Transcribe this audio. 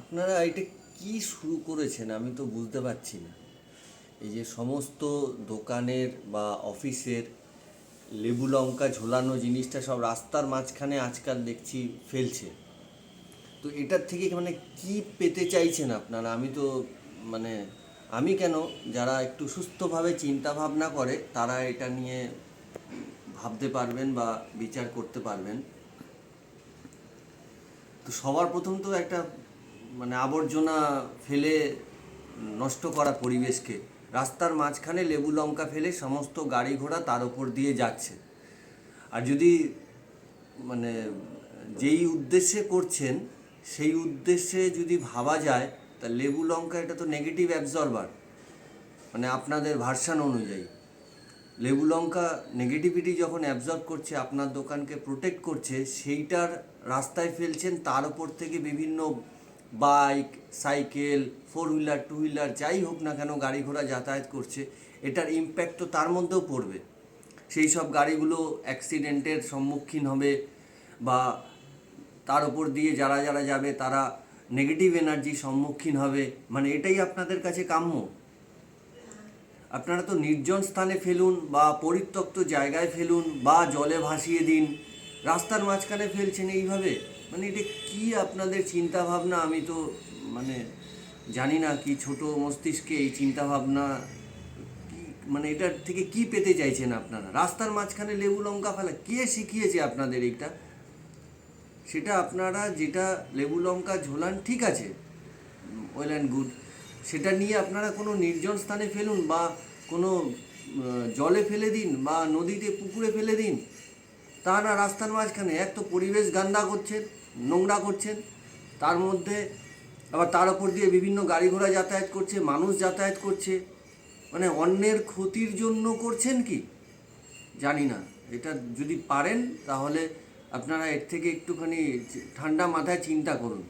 আপনারা এটা কি শুরু করেছেন আমি তো বুঝতে পারছি না। এই যে সমস্ত দোকানের বা অফিসের লেবু লঙ্কা ঝোলানো জিনিসটা সব রাস্তার মাঝখানে আজকাল দেখছি ফেলছে। তো এটার থেকে মানে কি পেতে চাইছেন আপনারা? আমি তো মানে আমি কেন যারা একটু সুস্থভাবে চিন্তা ভাবনা করে, তারা এটা নিয়ে ভাবতে পারবেন বা বিচার করতে পারবেন। তো সবার প্রথম তো একটা মানে আবর্জনা ফেলে নষ্ট করা পরিবেশকে রাস্তার মাঝখানে লেবু লঙ্কা ফেলে সমস্ত গাড়ি ঘোড়া তার উপর দিয়ে যাচ্ছে। আর যদি মানে যেই উদ্দেশ্যে করছেন, সেই উদ্দেশ্যে যদি ভাবা যায়, তা লেবু লঙ্কা এটা তো নেগেটিভ অ্যাবজর্বার মানে আপনাদের ভার্সান অনুযায়ী। লেবু লঙ্কা নেগেটিভিটি যখন অ্যাবজর্ব করছে, আপনার দোকানকে প্রোটেক্ট করছে, সেইটার রাস্তায় ফেলছেন, তার উপর থেকে বিভিন্ন bike, cycle four wheeler two wheeler যাই হোক না কেন গাড়ি ঘোড়া যাতায়াত করছে। এটার ইম্প্যাক্ট তো তার মধ্যেও পড়বে। সেই সব গাড়িগুলো অ্যাক্সিডেন্টের সম্মুখীন হবে বা তার উপর দিয়ে যারা যারা যাবে তারা নেগেটিভ এনার্জির সম্মুখীন হবে। মানে এটাই আপনাদের কাছে কাম্য। আপনারা তো নির্জন স্থানে ফেলুন বা পরিত্যক্ত জায়গায় ফেলুন বা জলে ভাসিয়ে দিন। রাস্তার মাঝখানে ফেলছেন এইভাবে? মানে এটা কি আপনাদের চিন্তা ভাবনা আমি তো মানে জানি না কি ছোট মস্তিষ্কে এই চিন্তা ভাবনা মানে এটার থেকে কি পেতে চাইছেন আপনারা? রাস্তার মাঝখানে লেবু লঙ্কা ফেলা, কে শিখিয়েছে আপনাদের এইটা? সেটা আপনারা যেটা লেবু লঙ্কা ঝোলান, ঠিক আছে ওয়েল অ্যান্ড গুড সেটা নিয়ে আপনারা কোনো নির্জন স্থানে ফেলুন বা কোনো জলে ফেলে দিন বা নদীতে পুকুরে ফেলে দিন। তা না, রাস্তার মাঝখানে, এক তো পরিবেশ গান্দা করছেন নোংরা করছেন। তার মধ্যে আবার তার উপর দিয়ে বিভিন্ন গাড়ি ঘোড়া যাতায়াত করছে, মানুষ যাতায়াত করছে। মানে অন্যের ক্ষতির জন্য করছেন কি? জানি না। এটা যদি পারেন, তাহলে আপনারা এর থেকে একটুখানি ঠান্ডা মাথায় চিন্তা করুন।